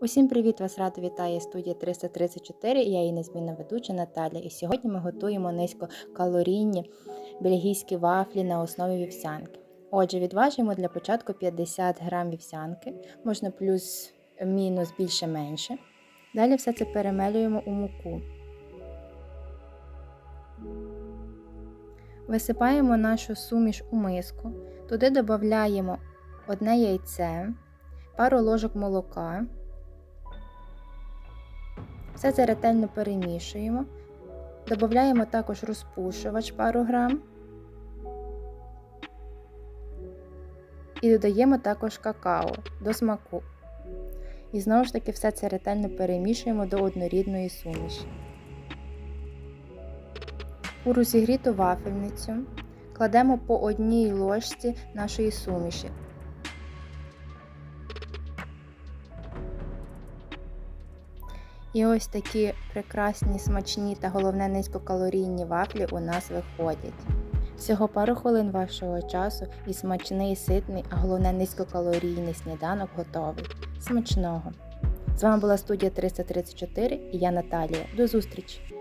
Усім привіт! Вас рада вітає студія 334 я її незмінна ведуча Наталя. І сьогодні ми готуємо низькокалорійні бельгійські вафлі на основі вівсянки. Отже, відважуємо для початку 50 грам вівсянки, можна плюс-мінус більше-менше. Далі все це перемелюємо у муку. Висипаємо нашу суміш у миску, туди додаємо одне яйце, пару ложок молока. Все це ретельно перемішуємо. Додаємо також розпушувач пару грам. І додаємо також какао до смаку. І знову ж таки все це ретельно перемішуємо до однорідної суміші. У розігріту вафельницю кладемо по одній ложці нашої суміші. І ось такі прекрасні, смачні та головне низькокалорійні вафлі у нас виходять. Всього пару хвилин вашого часу і смачний, ситний, а головне низькокалорійний сніданок готовий. Смачного! З вами була студія 334 і я Наталія. До зустрічі!